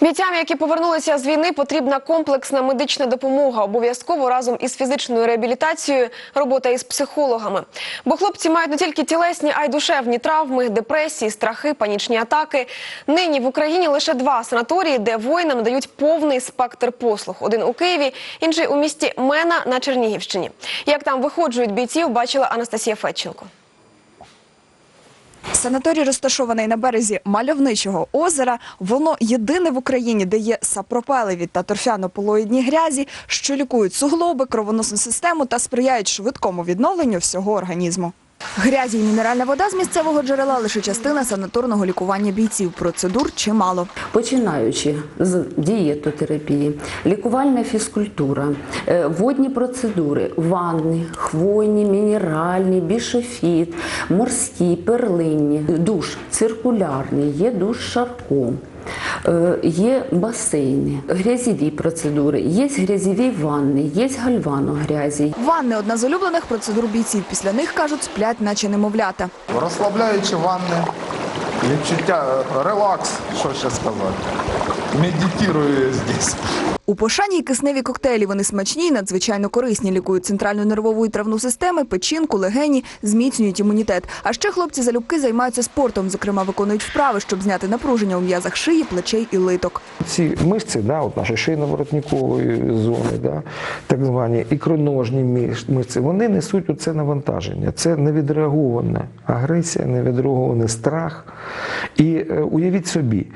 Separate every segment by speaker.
Speaker 1: Бійцям, які повернулися з війни, потрібна комплексна медична допомога. Обов'язково разом із фізичною реабілітацією робота із психологами. Бо хлопці мають не тільки тілесні, а й душевні травми, депресії, страхи, панічні атаки. Нині в Україні лише два санаторії, де воїнам надають повний спектр послуг. Один у Києві, інший у місті Мена на Чернігівщині. Як там виходжують бійців, бачила Анастасія Федченко.
Speaker 2: Санаторій розташований на березі мальовничого озера. Воно єдине в Україні, де є сапропелеві та торфяно-полоїдні грязі, що лікують суглоби, кровоносну систему та сприяють швидкому відновленню всього організму. Грязі і мінеральна вода з місцевого джерела лише частина санаторного лікування бійців. Процедур чимало.
Speaker 3: Починаючи з дієтотерапії, лікувальна фізкультура, е, водні процедури, ванни, хвойні, мінеральні, бішофіт, морські, перлинні, душ циркулярний, є душ шарком. Е, Є басейни, грязєві процедури, є грязєві ванни, є гальваногрязі,
Speaker 2: Ванни – одна з улюблених процедур бійців. Після них, кажуть, сплять наче немовлята.
Speaker 4: Розслабляючі ванни, відчуття, е, релакс, що ще сказати. Медитирую здесь.
Speaker 2: У пошані кисневі коктейлі вони смачні і надзвичайно корисні. Лікують центральну нервову і травну системи, печінку, легені, зміцнюють імунітет. А ще хлопці залюбки займаються спортом. Зокрема, виконують вправи, щоб зняти напруження у м'язах шиї, плечей і литок.
Speaker 5: Ці мишці, да, от наші шийно-воротникової зони, да, так звані ікроножні мишці, вони несуть оце навантаження. Це невідреагована агресія, невідреагований страх. І е, уявіть собі,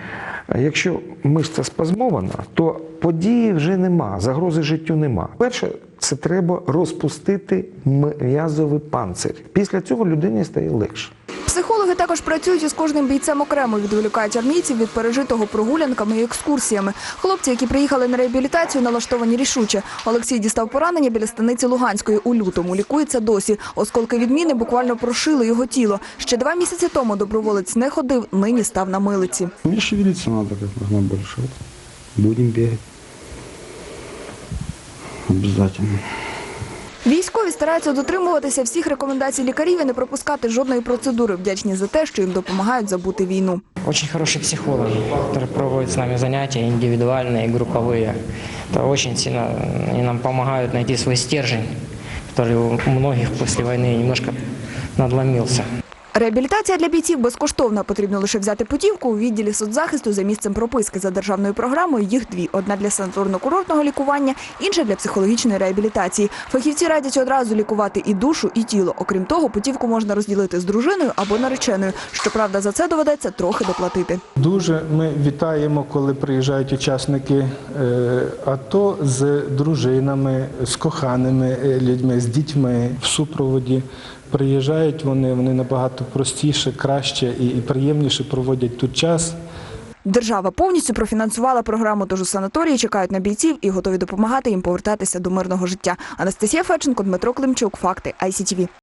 Speaker 5: якщо мишця спазмована, то події вже нема, загрози життю нема. Перше, це треба розпустити м'язовий панцир. Після цього людині стає легше.
Speaker 2: Психологи також працюють із кожним бійцем окремо, відволікають армійців від пережитого прогулянками і екскурсіями. Хлопці, які приїхали на реабілітацію, налаштовані рішуче. Олексій дістав поранення біля станиці Луганської у лютому. Лікується досі. Осколки відміни буквально прошили його тіло. Ще два місяці тому доброволець не ходив, нині став на милиці.
Speaker 6: Мне шевелиться надо как можно больше. Вот. Будем бегать. Обязательно.
Speaker 2: Військові стараються дотримуватися всіх рекомендацій лікарів і не пропускати жодної процедури. Вдячні за те, що їм допомагають забути війну.
Speaker 7: Очень хорошие психологи, которые проводят с нами занятия индивидуальные и групповые. Это очень сильно они нам помогают найти свой стержень, который у многих после войны немножко надломился.
Speaker 2: Реабілітація для бійців безкоштовна. Потрібно лише взяти путівку у відділі соцзахисту за місцем прописки за державною програмою. Їх дві: одна для санаторно-курортного лікування, інша для психологічної реабілітації. Фахівці радять одразу лікувати і душу, і тіло. Окрім того, путівку можна розділити з дружиною або нареченою. Щоправда, за це доведеться трохи доплатити.
Speaker 8: Дуже ми вітаємо, коли приїжджають учасники е, АТО з дружинами, з коханими е, людьми, з дітьми в супроводі. Приїжджають вони, вони набагато простіше, краще і, приємніше проводять тут час.
Speaker 2: Держава повністю профінансувала програму, тож у санаторії чекають на бійців і готові допомагати їм повертатися до мирного життя. Анастасія Феченко, Дмитро Климчук. Факти ICTV.